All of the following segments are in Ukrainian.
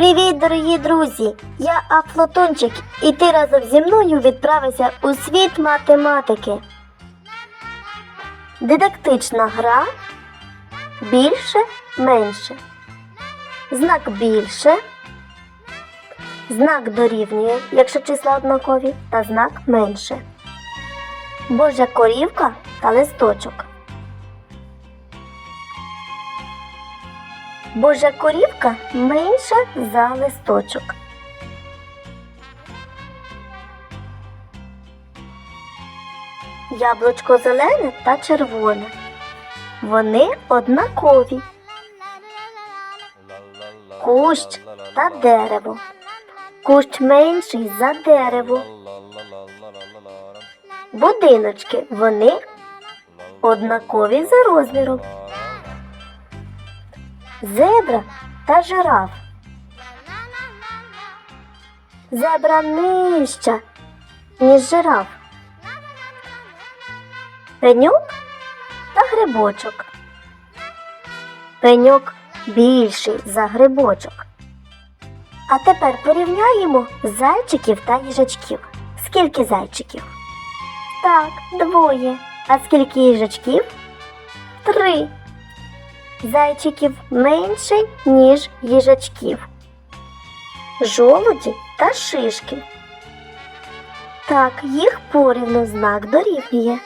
Привіт, дорогі друзі! Я Афлатончик, і ти разом зі мною відправишся у світ математики. Дидактична гра більше менше. Знак більше. Знак дорівнює, якщо числа однакові, та знак менше. Божа корівка та листочок. Божа корівка менша за листочок. Яблучко зелене та червоне. Вони однакові. Кущ та дерево. Кущ менший за дерево. Будиночки вони однакові за розміром. Зебра та жираф. Зебра нижча, ніж жираф. Пеньок та грибочок. Пеньок більший за грибочок. А тепер порівняємо зайчиків та їжачків. Скільки зайчиків? Так, двоє. А скільки їжачків? Три. Зайчиків менше, ніж їжачків. Жолуді та шишки. Так, їх порівну знак дорівнює.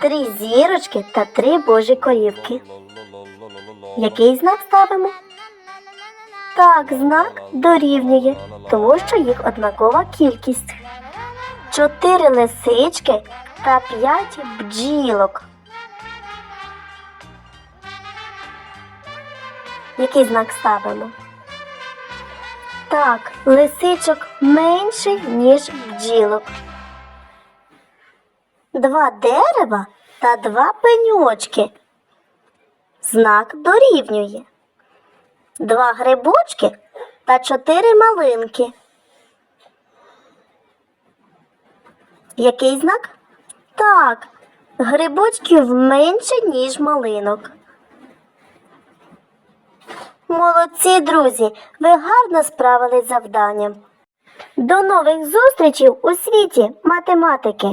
Три зірочки та три божі корівки. Який знак ставимо? Так, знак дорівнює, тому що їх однакова кількість. Чотири лисички та п'ять бджілок. Який знак ставимо? Так, лисичок менший, ніж бджілок. Два дерева та два пеньочки. Знак дорівнює. Два грибочки та чотири малинки. Який знак? Так, грибочків менше, ніж малинок. Молодці, друзі, ви гарно справились завданням. До нових зустрічей у світі математики!